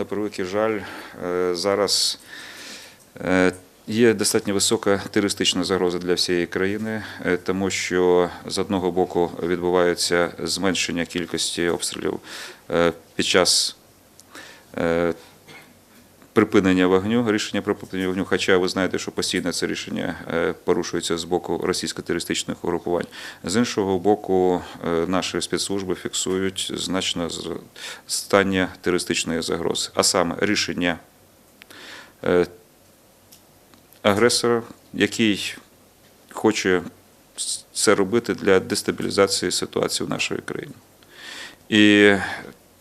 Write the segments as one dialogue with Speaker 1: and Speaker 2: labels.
Speaker 1: на превеликий жаль, е, зараз е, є достатньо висока терористична загроза для всієї країни, е, тому що з одного боку відбувається зменшення кількості обстрілів під час припинення вогню, рішення про припинення вогню. Хоча ви знаєте, що постійно це рішення е, порушується з боку російсько-терористичних угрупувань. З іншого боку, е, наші спецслужби фіксують значно зростання терористичної загрози, а саме рішення е, агресора, який хоче це робити для дестабілізації ситуації в нашій країні. І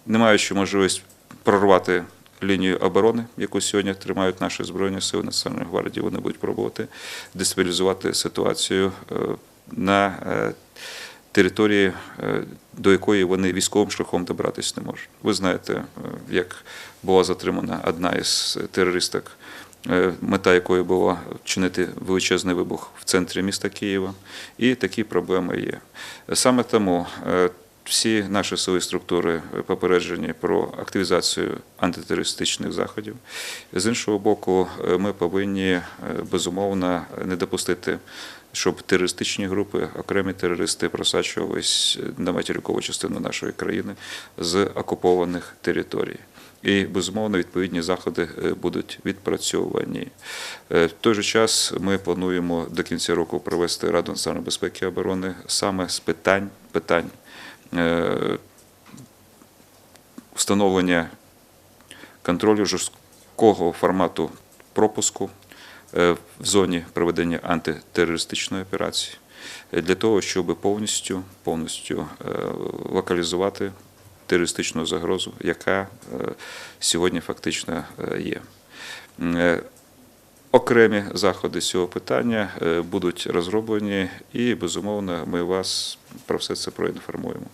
Speaker 1: не маючи можливість прорвати лінію оборони, яку сьогодні тримають наші збройні сили Національної гвардії, вони будуть пробувати дестабілізувати ситуацію е, на е, території, е, до якої вони військовим шляхом добратися не можуть. Ви знаєте, як була затримана одна із терористок, мета якої була чинити величезний вибух в центрі міста Києва, і такі проблеми є. Саме тому всі наші сили структури попереджені про активізацію антитерористичних заходів. З іншого боку, е, ми повинні е, безумовно не допустити, щоб терористичні групи, окремі терористи просачувались на материкову частину нашої країни з окупованих територій. І безумовно відповідні заходи е, будуть відпрацьовані. Е, В той же час ми плануємо до кінця року провести Раду національної безпеки і оборони саме з питань питань е, встановлення контролю жорсткого формату пропуску е, в зоні проведення антитерористичної операції е, для того, щоб повністю, повністю е, локалізувати терористичну загрозу, яка е, сьогодні фактично е, є. Окремі заходи з цього питання е, будуть розроблені, і безумовно ми вас про все це проінформуємо.